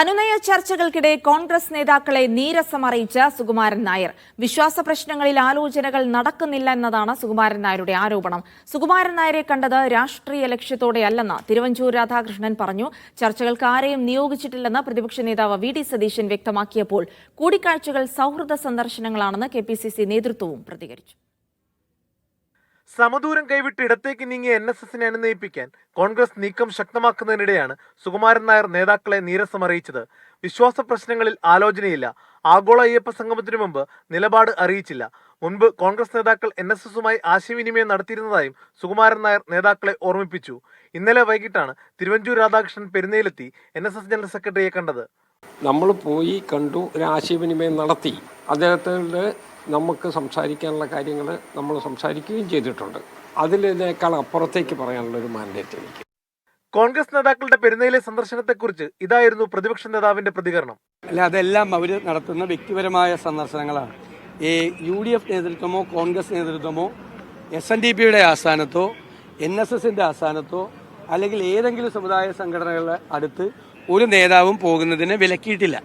അനുനയ ചർച്ചകൾക്കിടെ കോൺഗ്രസ് നേതാക്കളെ നീരസം അറിയിച്ച സുകുമാരൻ നായർ. വിശ്വാസ പ്രശ്നങ്ങളിൽ ആലോചനകൾ നടക്കുന്നില്ല എന്നതാണ് സുകുമാരൻ നായരുടെ ആരോപണം. സുകുമാരൻ നായരെ കണ്ടത് രാഷ്ട്രീയ ലക്ഷ്യത്തോടെയല്ലെന്ന് തിരുവഞ്ചൂർ രാധാകൃഷ്ണൻ പറഞ്ഞു. ചർച്ചകൾക്ക് ആരെയും നിയോഗിച്ചിട്ടില്ലെന്ന് പ്രതിപക്ഷ നേതാവ് വി ഡി സതീശൻ വ്യക്തമാക്കിയപ്പോൾ കൂടിക്കാഴ്ചകൾ സൗഹൃദ സന്ദർശനങ്ങളാണെന്ന് കെ നേതൃത്വവും പ്രതികരിച്ചു. സമദൂരം കൈവിട്ട് ഇടത്തേക്ക് നീങ്ങിയ എൻ എസ് എസിനെ അനുനയിപ്പിക്കാൻ കോൺഗ്രസ് നീക്കം ശക്തമാക്കുന്നതിനിടെയാണ് സുകുമാരൻ നായർ നേതാക്കളെ നീരസം അറിയിച്ചത്. വിശ്വാസ പ്രശ്നങ്ങളിൽ ആലോചനയില്ല. ആഗോള അയ്യപ്പ സംഗമത്തിനു മുമ്പ് നിലപാട് അറിയിച്ചില്ല. മുൻപ് കോൺഗ്രസ് നേതാക്കൾ എൻ എസ് എസുമായി ആശയവിനിമയം നടത്തിയിരുന്നതായും സുകുമാരൻ നായർ നേതാക്കളെ ഓർമ്മിപ്പിച്ചു. ഇന്നലെ വൈകിട്ടാണ് തിരുവഞ്ചൂർ രാധാകൃഷ്ണൻ പെരുന്നയിലെത്തി എൻ എസ് എസ് ജനറൽ സെക്രട്ടറിയെ കണ്ടത്. നമ്മൾ പോയി കണ്ടു ഒരു ആശയവിനിമയം നടത്തി. അദ്ദേഹത്തോട് നമുക്ക് സംസാരിക്കാനുള്ള കാര്യങ്ങൾ നമ്മൾ സംസാരിക്കുകയും ചെയ്തിട്ടുണ്ട്. അതിലേക്കാൾ അപ്പുറത്തേക്ക് പറയാനുള്ള ഒരു മാൻഡേറ്റ് എനിക്ക്. കോൺഗ്രസ് നേതാക്കളുടെ പെരുന്നയിലെ സന്ദർശനത്തെക്കുറിച്ച് ഇതായിരുന്നു പ്രതിപക്ഷ നേതാവിന്റെ പ്രതികരണം. അല്ല അതെല്ലാം അവർ നടത്തുന്ന വ്യക്തിപരമായ സന്ദർശനങ്ങളാണ്. ഈ യു ഡി എഫ് നേതൃത്വമോ കോൺഗ്രസ് നേതൃത്വമോ എസ് എൻ ഡി പിയുടെ ആസ്ഥാനത്തോ എൻ എസ് എസിന്റെ ആസ്ഥാനത്തോ അല്ലെങ്കിൽ ഏതെങ്കിലും സമുദായ സംഘടനകളുടെ അടുത്ത് ഒരു നേതാവും പോകുന്നതിന് വിലക്കിയിട്ടില്ല.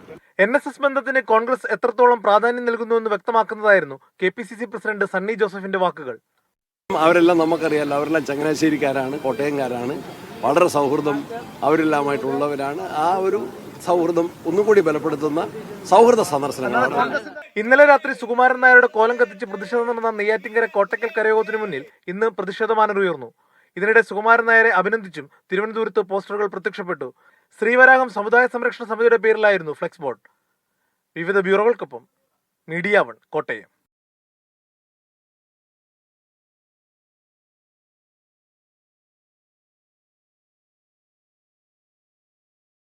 എൻ എസ് എസ് ബന്ധത്തിന് കോൺഗ്രസ് എത്രത്തോളം പ്രാധാന്യം നൽകുന്നുവെന്ന് വ്യക്തമാക്കുന്നതായിരുന്നു K P C C president Sunny ജോസഫിന്റെ വാക്കുകൾ. അവരെല്ലാം നമുക്കറിയാലോ അവരെല്ലാം ചങ്ങനാശ്ശേരിക്കാരാണ് കോട്ടയംകാരാണ് വളരെ സൗഹൃദം അവരെല്ലാമായിട്ടുള്ളവരാണ്. ആ ഒരു സൗഹൃദം ഒന്നും കൂടി ബലപ്പെടുത്തുന്ന സൗഹൃദ സന്ദർശനങ്ങളാണ് ഇന്നലെ രാത്രി സുകുമാരൻ നായരുടെ കോലം കത്തിച്ച് പ്രതിഷേധം നടന്ന നെയ്യാറ്റിങ്കര കോട്ടക്കൽ കരയോഗത്തിന് മുന്നിൽ ഇന്ന് പ്രതിഷേധമാനർ ഉയർന്നു ഇതിനിടെ സുകുമാരൻ നായരെ അഭിനന്ദിച്ചും തിരുവനന്തപുരത്ത് പോസ്റ്ററുകൾ പ്രത്യക്ഷപ്പെട്ടു. ശ്രീവരാഹം സമുദായ സംരക്ഷണ സമിതിയുടെ പേരിലായിരുന്നു ഫ്ലെക്സ് ബോർഡ്. വിവിധ ബ്യൂറോകൾക്കൊപ്പം മീഡിയ വൺ കോട്ടയം.